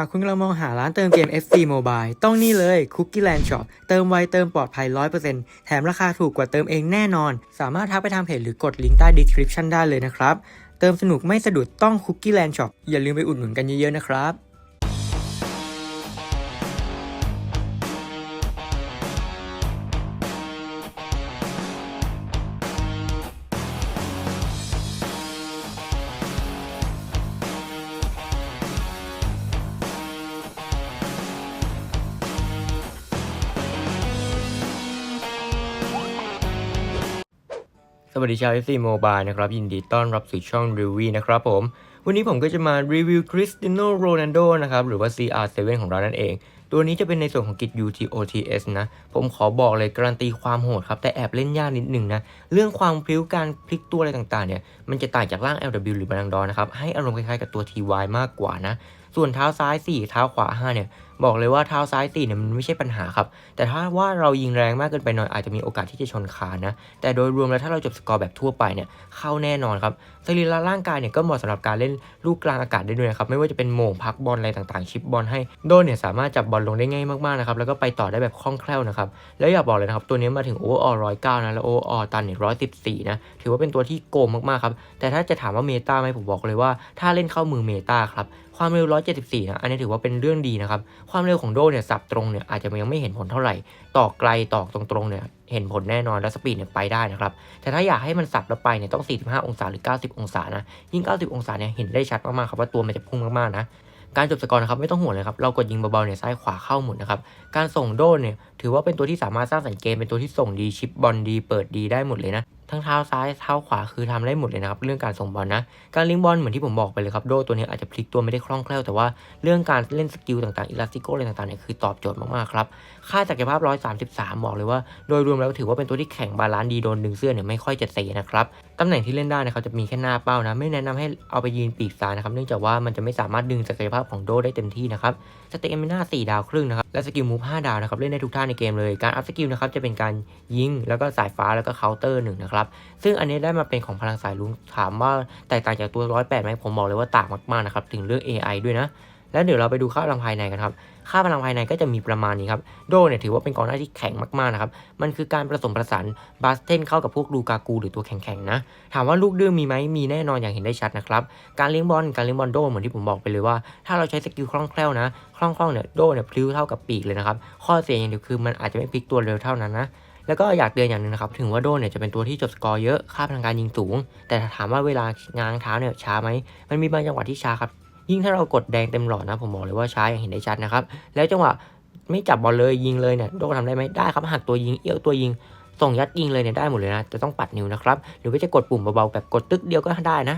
ากคุณกำลังมองหาร้านเติมเกม FC Mobile ต้องนี่เลย Cookie Land Shop เติมไวเติมปลอดภัย 100%แถมราคาถูกกว่าเติมเองแน่นอน สามารถทักไปทางเพจหรือกดลิงก์ใต้ description ได้เลยนะครับ เติมสนุกไม่สะดุดต้อง Cookie Land Shop อย่าลืมไปอุดหนุนกันเยอะๆนะครับ วัสดีชาว FC Mobile นะครับ ยินดีต้อนรับสู่ช่องรีวิวนะครับผม วันนี้ผมก็จะมารีวิวคริสติโนโรนัลโดนะครับ หรือว่า CR7 ของเรานั่นเอง ตัวนี้จะเป็นในส่วนของกิจ UTOTS นะ ผมขอบอกเลยการันตีความโหดครับ แต่แอบเล่นยากนิดหนึ่งนะ เรื่องความพลิ้วการพลิกตัวอะไรต่างๆเนี่ย มันจะต่างจากร่าง LW หรือบาลังดอนะครับ ให้อารมณ์คล้ายๆกับตัว TY มากกว่านะ ส่วนเท้าซ้าย 4 เท้าขวา 5 เนี่ย บอกเลยว่าเท้าซ้าย4เนี่ยมันไม่ใช่ปัญหาครับ แต่ถ้าว่าเรายิงแรงมากเกินไปหน่อยอาจจะมีโอกาสที่จะชนคานนะ แต่โดยรวมแล้วถ้าเราจบสกอร์แบบทั่วไปเนี่ยเข้าแน่นอนครับสรีระร่างกายเนี่ยก็เหมาะสำหรับการเล่นลูกกลางอากาศได้ด้วยนะครับ ไม่ว่าจะเป็นโหม่งพักบอลอะไรต่างๆ ชิปบอลให้โดนเนี่ยสามารถจับบอลลงได้ง่ายมากๆนะครับ แล้วก็ไปต่อได้แบบคล่องแคล่วนะครับ แล้วอยากบอกเลยนะครับ ตัวนี้มาถึงโอเวอร์ออลร้อยเก้านะ แล้วโอเวอร์ออลตันเนี่ยร้อยสิบสี่นะ ถือว่าเป็นตัวที่โกงมากๆครับ แต่ถ้าจะถามว่าเมตาไหมผมบอกเลยว่าถ้าเล่นเข้ามือเมตาครับ ความเร็ว 174 นะ อันนี้ถือว่าเป็นเรื่องดีนะครับ ความเร็วของโดเนี่ยสับตรงเนี่ยอาจจะยังไม่เห็นผลเท่าไหร่ ต่อไกลต่อตรงๆเนี่ยเห็นผลแน่นอนแล้วสปีดเนี่ยไปได้นะครับ แต่ถ้าอยากให้มันสับแล้วไปเนี่ยต้อง 45 องศาหรือ 90 องศานะ ยิ่ง 90 องศาเนี่ยเห็นได้ชัดมากๆครับว่าตัวมันจะพุ่งมากๆนะการจบสกอร์นะครับไม่ต้องห่วงเลยครับเรากดยิงเบาๆเนี่ยซ้ายขวาเข้าหมดนะครับการส่งโดนเนี่ยถือว่าเป็นตัวที่สามารถสร้างสรรค์เกมเป็นตัวที่ส่งดีชิปบอลดีเปิดดีได้หมดเลยนะ ทั้งเท้าซ้ายเท้าขวาคือทำได้หมดเลยนะครับ เรื่องการส่งบอลนะ การลิงบอลเหมือนที่ผมบอกไปเลยครับโดตัวนี้อาจจะพลิกตัวไม่ได้คล่องแคล่วแต่ว่าเรื่องการเล่นสกิลต่างๆอิลาสติโกอะไรต่างๆเนี่ยคือตอบโจทย์มากๆครับค่าศักยภาพ 133 บอกเลยว่า โดยรวมแล้วถือว่าเป็นตัวที่แข็งบาลานซ์ดีโดนดึงเสื้อเนี่ยไม่ค่อยจะเซนะครับ ตำแหน่งที่เล่นได้นะครับจะมีแค่หน้าเป้านะ ไม่แนะนำให้เอาไปยืนปีกซ้ายนะครับ เนื่องจากว่ามันจะไม่สามารถดึงศักยภาพของโดได้เต็มที่นะครับ สเต็กเมิน่า4ดาวครึ่งนะครับ และสกิลมูฟ5ดาวนะครับเล่นได้ทุกท่าในเกมเลย การอัพสกิลนะครับจะเป็นการยิง แล้วก็สายฟ้าแล้วก็เคาน์เตอร์หนึ่งนะครับ ซึ่งอันนี้ได้มาเป็นของพลังสายลุงถามว่าแตกต่างจากตัว108ไหมผมบอกเลยว่าต่างมากๆนะครับถึงเรื่อง AI ด้วยนะ แล้วเดี๋ยวเราไปดูค่าพลังภายในกันครับ ค่าพลังภายในก็จะมีประมาณนี้ครับ โดเนี่ยถือว่าเป็นกองหน้าที่แข็งมากๆนะครับ มันคือการผสมผสานบาสเทนเข้ากับพวกลูกากูหรือตัวแข็งๆนะ ถามว่าลูกดื้อมีไหมมีแน่นอนอย่างเห็นได้ชัดนะครับ การเลี้ยงบอล การเลี้ยงบอลโดเหมือนที่ผมบอกไปเลยว่า ถ้าเราใช้สกิลคล่องแคล่วนะ คล่องๆเนี่ยโดเนี่ยพลิ้วเท่ากับปีกเลยนะครับ ข้อเสียอย่างเดียวคือมันอาจจะไม่พลิกตัวเร็วเท่านั้นนะแล้วก็อยากเตือนอย่างหนึ่งนะครับ ถึงว่าโดเนี่ยจะเป็นตัวที่จบสกอร์เยอะ ค่าพลังการยิงสูง แต่ถ้าถามว่าเวลางางเท้าเนี่ยช้าไหม มันมีบางจังหวะที่ช้าครับ ยิ่งถ้าเรากดแดงเต็มหลอดนะ ผมบอกเลยว่าช้าอย่างเห็นได้ชัดนะครับ แล้วจังหวะไม่จับบอลเลยยิงเลยเนี่ยโดทำได้ไหมได้ครับหักตัวยิงเอี้ยวตัวยิงส่งยัดยิงเลยเนี่ยได้หมดเลยนะจะต้องปัดนิ้วนะครับ หรือว่าจะกดปุ่มเบาๆแบบกดตึกเดียวก็ได้นะ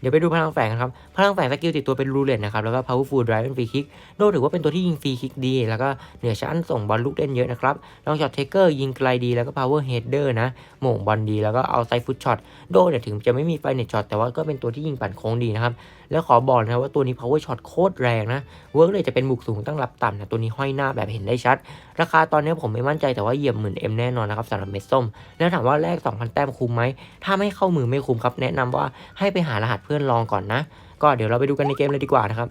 เดี๋ยวไปดูพลังแฝงกันครับ พลังแฝงสกิลติดตัวเป็นรูเลตนะครับ แล้วก็ powerful drive เป็นฟรีคิก โดถือว่าเป็นตัวที่ยิงฟรีคิกดี แล้วก็เหนือชั้นส่งบอลลูกเล่นเยอะนะครับ ลองช็อตเทคเกอร์ยิงไกลดี แล้วก็ power header นะโหม่งบอลดี แล้วก็เอาไซฟุตช็อต โดเนี่ยถึงจะไม่มีไฟเน็ตช็อต แต่ว่าก็เป็นตัวที่ยิงปั่นโค้งดีนะครับ แล้วขอบอกนะว่าตัวนี้ power shot โคตรแรงนะ เวิร์กเลยจะเป็นบุกสูงตั้งรับต่ำนะ ตัวนี้ห้อยหน้าแบบเห็นได้ชัด ราคาตอนนี้ผมไม่มั่นใจแต่ว่าเหยียบหมื่นเอ็มแน่นอนนะครับสำหรับเม็ดส้ม แล้วถามว่าแลก2,000 แต้มคุ้มไหม ถ้าไม่เข้ามือไม่คุ้มครับ แนะนำว่าให้ไปหารหัสเพื่อนลองก่อนนะ ก็เดี๋ยวเราไปดูกันในเกมเลยดีกว่านะครับ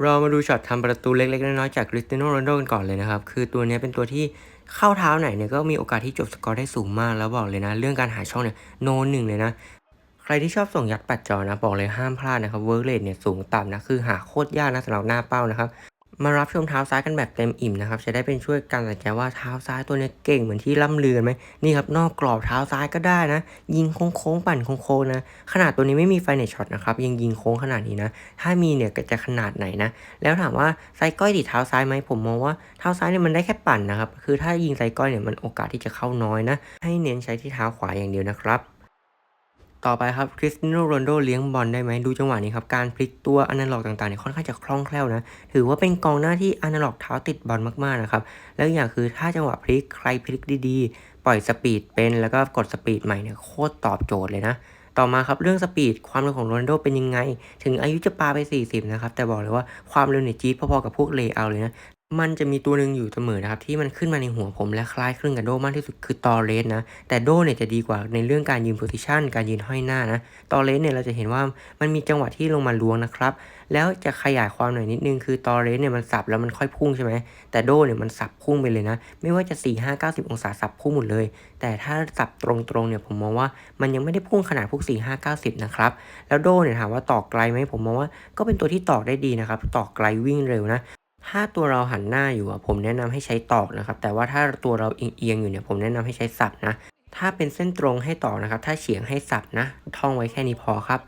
เรามาดูช็อตทำประตูเล็กๆ น้อยๆจากคริสเตียโนโรนโดกันก่อนเลยนะครับ คือตัวนี้เป็นตัวที่เข้าเท้าไหนเนี่ยก็มีโอกาสที่จบสกอร์ได้สูงมากแล้วบอกเลยนะ เรื่องการหาช่องเนี่ยโนหนึ่งเลยนะ ใครที่ชอบส่งยัดปัดจอนะ บอกเลยห้ามพลาดนะครับเวิร์กเลทเนี่ยสูงต่ำนะ คือหาโคตรยากนะสำหรับหน้าเป้านะครับ มารับชมเท้าซ้ายกันแบบเต็มอิ่มนะครับ จะได้เป็นช่วยการตัดใจว่าเท้าซ้ายตัวนี้เก่งเหมือนที่ล่ำเลือนไหมนี่ครับนอกกรอบเท้าซ้ายก็ได้นะ ยิงโค้งๆปั่นโค้งๆนะ ขนาดตัวนี้ไม่มีไฟเนตช็อตนะครับยังยิงโค้งขนาดนี้นะ ถ้ามีเนี่ยจะขนาดไหนนะ แล้วถามว่าไซก้อยติดเท้าซ้ายไหมผมมองว่าเท้าซ้ายเนี่ยมันได้แค่ปั่นนะครับคือถ้ายิงไซก้อยเนี่ยมันโอกาสที่จะเข้าน้อยนะ ให้เน้นใช้ที่เท้าขวาอย่างเดียวนะครับ ต่อไปครับคริสเตียโนโรนโดเลี้ยงบอลได้ไหมดูจังหวะนี้ครับ การพลิกตัวอนาล็อกต่างๆเนี่ยค่อนข้างจะคล่องแคล่วนะ ถือว่าเป็นกองหน้าที่อนาล็อกเท้าติดบอลมากๆนะครับ แล้วอย่างคือถ้าจังหวะพลิกใครพลิกดีๆ ปล่อยสปีดเป็นแล้วก็กดสปีดใหม่เนี่ยโคตรตอบโจทย์เลยนะต่อมาครับเรื่องสปีดความเร็วของโรนโดเป็นยังไง ถึงอายุจะปาไป 40 นะครับ แต่บอกเลยว่าความเร็วเนี่ยจี๊ดพอๆกับพวกเลเอร์เลยนะ มันจะมีตัวหนึ่งอยู่เสมอนะครับ ที่มันขึ้นมาในหัวผมและคล้ายคลึงกับโดมากที่สุดคือตอเรสนะ แต่โดเนี่ยจะดีกว่าในเรื่องการยืนโพซิชันการยืนห้อยหน้านะตอเรสเนี่ยเราจะเห็นว่ามันมีจังหวะที่ลงมาล้วงนะครับ แล้วจะขยายความหน่อยนิดนึงคือตอเรสเนี่ยมันสับแล้วมันค่อยพุ่งใช่ไหมแต่โดเนี่ยมันสับพุ่งไปเลยนะ ไม่ว่าจะ4 5 90 องศาสับพุ่งหมดเลย แต่ถ้าสับตรงๆเนี่ยผมมองว่ามันยังไม่ได้พุ่งขนาดพวก4 5 90นะครับแล้วโดเนี่ยถามว่าตอกไกลไหมผมมองว่าก็เป็นตัวที่ตอกได้ดีนะครับตอกไกลวิ่งเร็วนะ ถ้าตัวเราหันหน้าอยู่อะผมแนะนำให้ใช้ตอกนะครับ แต่ว่าถ้าตัวเราเอียงอยู่เนี่ยผมแนะนำให้ใช้สับนะ ถ้าเป็นเส้นตรงให้ตอกนะครับ ถ้าเฉียงให้สับนะ ท่องไว้แค่นี้พอครับ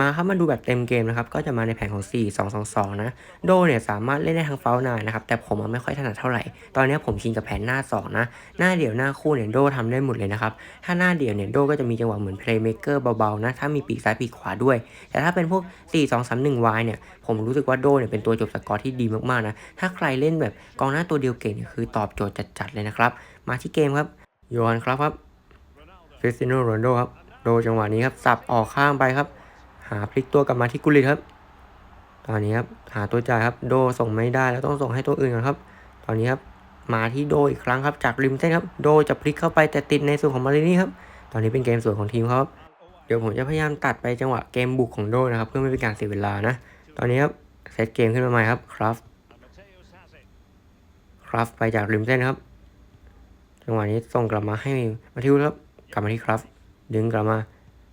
มาครับมาดูแบบเต็มเกมนะครับก็จะมาในแผนของ 4 2 2 2 นะ โดเนี่ยสามารถเล่นได้ทั้งเฝ้านานะครับแต่ผมอะไม่ค่อยถนัดเท่าไหร่ ตอนนี้ผมชินกับแผนหน้า 2 นะ หน้าเดี่ยวหน้าคู่เนี่ยโดทำได้หมดเลยนะครับถ้าหน้าเดี่ยวเนี่ยโดก็จะมีจังหวะเหมือนเพลย์เมเกอร์เบาๆนะถ้ามีปีกซ้ายปีกขวาด้วย แต่ถ้าเป็นพวก 4 2 3 1 Y เนี่ยผมรู้สึกว่าโดเนี่ยเป็นตัวจบสกอร์ที่ดีมากๆนะถ้าใครเล่นแบบกองหน้าตัวเดียวเก่งเนี่ยคือตอบโจทย์จัดๆเลยนะครับมาที่เกมครับโยฮันครับครับคริสเตียโนโรนโดครับโดจังหวะนี้ครับสับออกข้างไปครับ หาพลิกตัวกลับมาที่กุลิตครับ ตอนนี้ครับหาตัวจ่ายครับโดส่งไม่ได้แล้วต้องส่งให้ตัวอื่นก่อนครับ ตอนนี้ครับมาที่โดอีกครั้งครับจากริมเส้นครับโดจะพลิกเข้าไปแต่ติดในส่วนของมารินี่ครับตอนนี้เป็นเกมสวนของทีมครับ เดี๋ยวผมจะพยายามตัดไปจังหวะเกมบุกของโดนะครับเพื่อไม่เป็นการเสียเวลานะ ตอนนี้ครับเซตเกมขึ้นมาใหม่ครับครับครับไปจากริมเส้นครับจังหวะนี้ส่งกลับมาให้มาทิวครับกลับมาที่ครับดึงกลับมา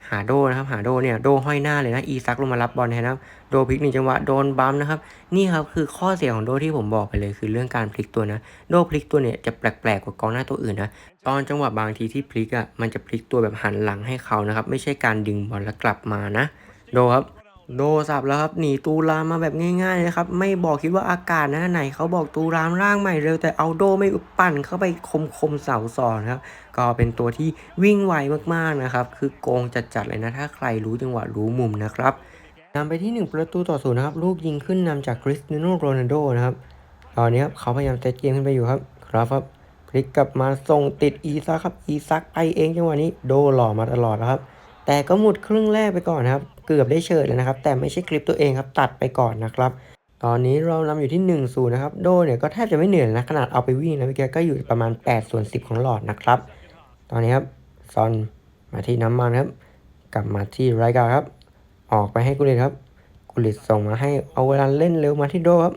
หาโดนะครับหาโดเนี่ยโดห้อยหน้าเลยนะอีซักลงมารับบอลแทนนะครับโดพลิกหนึ่งจังหวะโดนบัมนะครับนี่ครับคือข้อเสียของโดที่ผมบอกไปเลยคือเรื่องการพลิกตัวนะโดพลิกตัวเนี่ยจะแปลกๆกว่ากองหน้าตัวอื่นนะตอนจังหวะบางทีที่พลิกอะมันจะพลิกตัวแบบหันหลังให้เขานะครับไม่ใช่การดึงบอลแล้วกลับมานะโดครับ โดสับแล้วครับหนีตูรามมาแบบง่ายๆเลยครับ ไม่บอกคิดว่าอากาศนะไหนเขาบอกตูรามร่างใหม่เร็วแต่เอาโดไม่ปั่นเข้าไปคมคมเสาสอนครับ ก็เป็นตัวที่วิ่งไวมากๆนะครับ คือโกงจัดๆเลยนะ ถ้าใครรู้จังหวะรู้มุมนะครับนำไปที่ 1 ประตูต่อศูนย์นะครับ ลูกยิงขึ้นนำจากคริสเตียโนโรนัลโดนะครับตอนนี้ครับเขาพยายามเซตเกมขึ้นไปอยู่ครับ ครับครับพลิกกลับมาส่งติดอีซักครับอีซักไปเองจังหวะนี้โดหล่อมาตลอดนะครับ แต่ก็หมุดครึ่งแรกไปก่อนนะครับ เกือบได้เฉิดเลยนะครับ แต่ไม่ใช่คลิปตัวเองครับ ตัดไปก่อนนะครับ ตอนนี้เรานำอยู่ที่1นึ่งศูนย์นะครับ โดเนี่ยก็แทบจะไม่เหนื่อยนะขนาดเอาไปวิ่งนะพี่แกก็อยู่ประมาณ8ส่วน10 ของหลอดนะครับ ตอนนี้ครับซอนมาที่น้ำมันครับ กลับมาที่ไรกาครับ ออกไปให้กุลิตครับ กุลิตส่งมาให้เอาเวลาเล่นเร็วมาที่โดครับ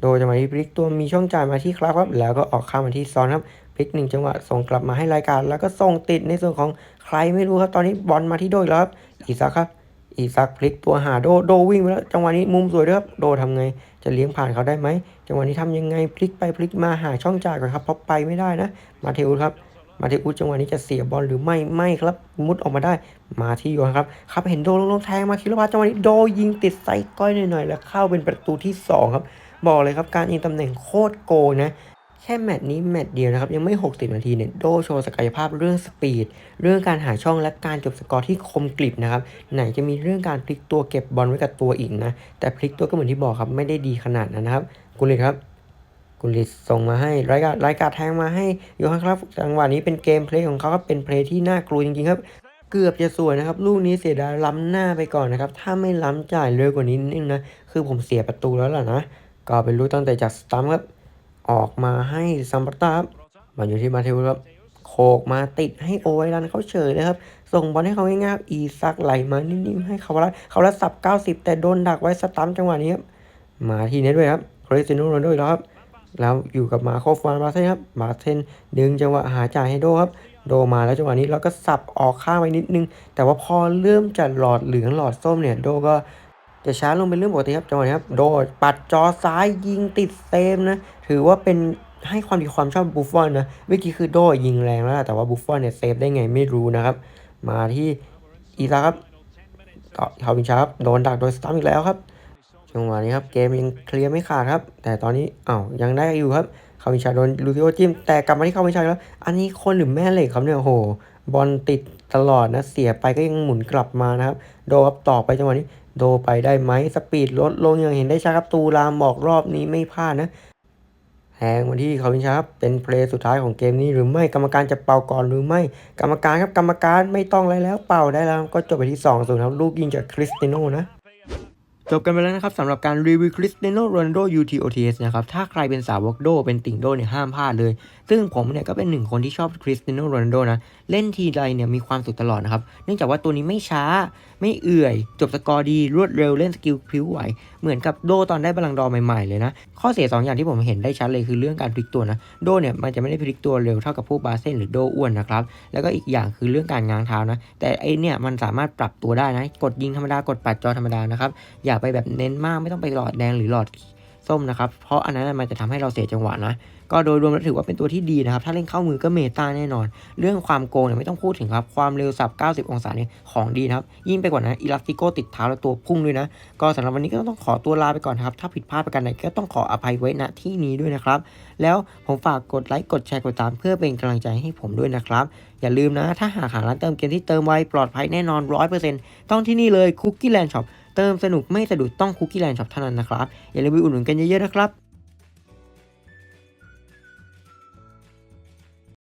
โดจะมาที่พลิกตัวมีช่องจ่ายมาที่ครับครับ แล้วก็ออกข้ามมาที่ซอนครับ พลิกหนึ่งจังหวะส่งกลับมาให้รายการ แล้วก็ส่งติดในส่วนของใครไม่รู้ครับ ตอนนี้บอลมาที่โดอีกแล้วครับอีซักครับ อีซักพลิกตัวหาโดโดวิ่งไปแล้วจังหวะนี้มุมสวยด้วยครับโดทำไงจะเลี้ยงผ่านเขาได้ไหมจังหวะนี้ทำยังไงพลิกไปพลิกมาหาช่องจ่ายก่อนครับเพราะไปไม่ได้นะ มาเทอุสครับ มาเทอุสจังหวะนี้จะเสียบอลหรือไม่ไม่ครับ มุดออกมาได้มาที่โยนครับครับเห็นโดลงลงแทงมาคิรพัฒน์จังหวะนี้โดยิงติดไซก้อยหน่อยๆแล้วเข้าเป็นประตูที่สองครับบอกเลยครับการยิงตำแหน่งโคตรโกนะ แค่แมตช์นี้แมตช์เดียวนะครับ ยังไม่ 60 นาทีเนี่ยโดโชว์ศักยภาพเรื่องสปีด เรื่องการหาช่องและการจบสกอร์ที่คมกริบนะครับ ไหนจะมีเรื่องการพลิกตัวเก็บบอลไว้กับตัวอีกนะ แต่พลิกตัวก็เหมือนที่บอกครับ ไม่ได้ดีขนาดนั้นนะครับ กุลิตครับ กุลิตส่งมาให้รายการรายการแทงมาให้โยฮันครับจังหวะนี้เป็นเกมเพลย์ของเขาครับเป็นเพลย์ที่น่ากลัวจริงๆครับเกือบจะสวยนะครับ ลูกนี้เสียดายล้ำหน้าไปก่อนนะครับ ถ้าไม่ล้ำจ่ายเร็วกว่านี้นิดนึงนะคือผมเสียประตูแล้วล่ะนะก็เป็นลูกตั้งแต่จากสตัมป์ครับ ออกมาให้ซัมปตาครับมาอยู่ที่มาเทวครับโขกมาติดให้โอไวรันเขาเฉยเลยครับ ส่งบอลให้เขาง่ายๆอีซักไหลมานิ่มๆให้เขาละเขาละสับ 90 แต่โดนดักไว้สตัมป์จังหวะนี้ครับมาที่เน็ตด้วยครับคริสตียโนโรนโดอีกแล้วครับแล้วอยู่กับมาโคฟานบาเทนครับบาเทนดึงจังหวะหาจ่ายให้โดครับ โดมาแล้วจังหวะนี้เราก็สับออกข้างไปนิดนึง แต่ว่าพอเริ่มจะหลอดเหลืองหลอดส้มเนี่ย โดก็ จะช้าลงเป็นเรื่องปกติครับจังหวะนี้ครับโดปัดจอซ้ายยิงติดเซฟนะถือว่าเป็นให้ความดีความชอบบุฟฟอนนะเมื่อกี้คือโดยิงแรงแล้วแต่ว่าบุฟฟอนเนี่ยเซฟได้ไงไม่รู้นะครับ มาที่อีซาครับก็ทาวินชาครับโดนดักโดยสตัมอีกแล้วครับจังหวะนี้ครับเกมยังเคลียร์ไม่ขาดครับ แต่ตอนนี้อ้าวยังได้อยู่ครับคาวินชาโดนลูซิโอจิ้มแต่กลับมาที่คาวินชาแล้ว อันนี้คนหรือแม่เหล็กครับเนี่ยโอ้โหบอลติดตลอดนะเสียไปก็ยังหมุนกลับมานะครับ โดครับต่อไปจังหวะนี้ โดไปได้ไหมสปีดลดลงอย่างเห็นได้ชัดครับตูรามบอกรอบนี้ไม่พลาดนะแทงมาที่คาวินชาครับเป็นเพลย์สุดท้ายของเกมนี้หรือไม่กรรมการจะเป่าก่อนหรือไม่ กรรมการครับกรรมการไม่ต้องอะไรแล้วเป่าได้แล้ว ก็จบไปที่2-0ครับลูกยิงจากคริสติโน่นะจบกันไปแล้วนะครับสำหรับการรีวิวคริสเตียโนโรนัลโด UTOTS นะครับ ถ้าใครเป็นสาวกโด เป็นติ่งโดเนี่ยห้ามพลาดเลยซึ่งผมเนี่ยก็เป็นหนึ่งคนที่ชอบคริสเตียโนโรนัลโดนะ เล่นทีไรเนี่ยมีความสุขตลอดนะครับ เนื่องจากว่าตัวนี้ไม่ช้า ไม่เอื่อย จบสกอร์ดี รวดเร็วเล่นสกิลพลิ้วไหว เหมือนกับโดตอนได้บอลังดอใหม่ๆเลยนะ ข้อเสีย 2 อย่างที่ผมเห็นได้ชัดเลยคือเรื่องการพลิกตัวนะ โดเนี่ยมันจะไม่ได้พลิกตัวเร็วเท่ากับพวกบาเซนหรือโดอ้วนนะครับ แล้วก็อีกอย่างคือเรื่องการง้างเท้านะ แต่ไอเนี่ยมันสามารถปรับตัวได้นะ กดยิงธรรมดากดปัดจอธรรมดานะครับ อย่าไปแบบเน้นมากไม่ต้องไปหลอดแดงหรือหลอดส้มนะครับ เพราะอันนั้นมันจะทำให้เราเสียจังหวะนะ ก็โดยรวมแล้วถือว่าเป็นตัวที่ดีนะครับ ถ้าเล่นเข้ามือก็เมตาแน่นอน เรื่องความโกงเนี่ยไม่ต้องพูดถึงครับ ความเร็วสับ 90 องศาเนี่ยของดีนะครับ ยิ่งไปกว่านั้นอิลาสติโกติดเท้าแล้วตัวพุ่งด้วยนะ ก็สำหรับวันนี้ก็ต้องขอตัวลาไปก่อนนะครับ ถ้าผิดพลาดประการใดก็ต้องขออภัยไว้ณที่นี้ด้วยนะครับ แล้วผมฝากกดไลค์กดแชร์กดตาม เพื่อเป็นกำลังใจให้ผมด้วยนะครับ อย่าลืมนะ ถ้าหากหาร้านเติมเกมที่เติมไวปลอดภัยแน่นอน 100%ต้องที่นี่เลยคุกกี้แลนด์ช็อปเติมสนุกไม่สะดุดต้องคุกกี้แลนด์ช็อปเท่านั้นนะครับอย่าลืมไปอุดหนุนกันเยอะๆนะครับ